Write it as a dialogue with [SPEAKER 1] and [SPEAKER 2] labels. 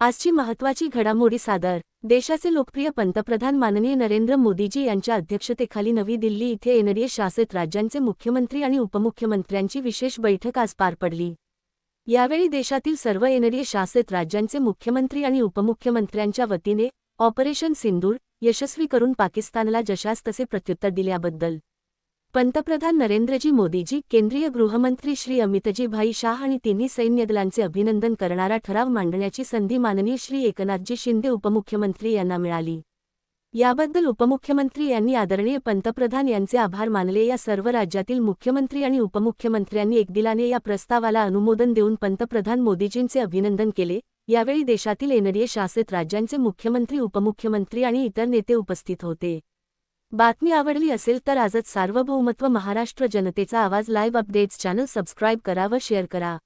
[SPEAKER 1] आजची महत्वाची घडामोडी सादर. देशाचे लोकप्रिय पंतप्रधान माननीय नरेंद्र मोदीजी यांच्या अध्यक्षतेखाली नवी दिल्ली इथे एनडीए शासित राज्यांचे मुख्यमंत्री आणि उपमुख्यमंत्र्यांची विशेष बैठक आज पार पडली. यावेळी देशातील सर्व एनडीए शासित राज्यांचे मुख्यमंत्री आणि उपमुख्यमंत्र्यांच्या वतीने ऑपरेशन सिंदूर यशस्वी करून पाकिस्तानला जशास तसे प्रत्युत्तर दिल्याबद्दल पंतप्रधान नरेंद्रजी मोदीजी केंद्रीय गृहमंत्री श्री अमितजी भाई शाह आणि तिन्ही सैन्यदलांचे अभिनंदन करणारा ठराव मांडण्याची संधी माननीय श्री एकनाथजी शिंदे उपमुख्यमंत्री यांना मिळाली. याबद्दल उपमुख्यमंत्री यांनी आदरणीय पंतप्रधान यांचे आभार मानले. या सर्व राज्यातील मुख्यमंत्री आणि उपमुख्यमंत्र्यांनी एकदिलाने या प्रस्तावाला अनुमोदन देऊन पंतप्रधान मोदीजींचे अभिनंदन केले. यावेळी देशातील एनडीए शासित राज्यांचे मुख्यमंत्री उपमुख्यमंत्री आणि इतर नेते उपस्थित होते. बातमी आवडली असेल तर आजच सार्वभौमत्व महाराष्ट्र जनतेचा आवाज लाईव्ह अपडेट्स चॅनल सबस्क्राईब करा व शेअर करा.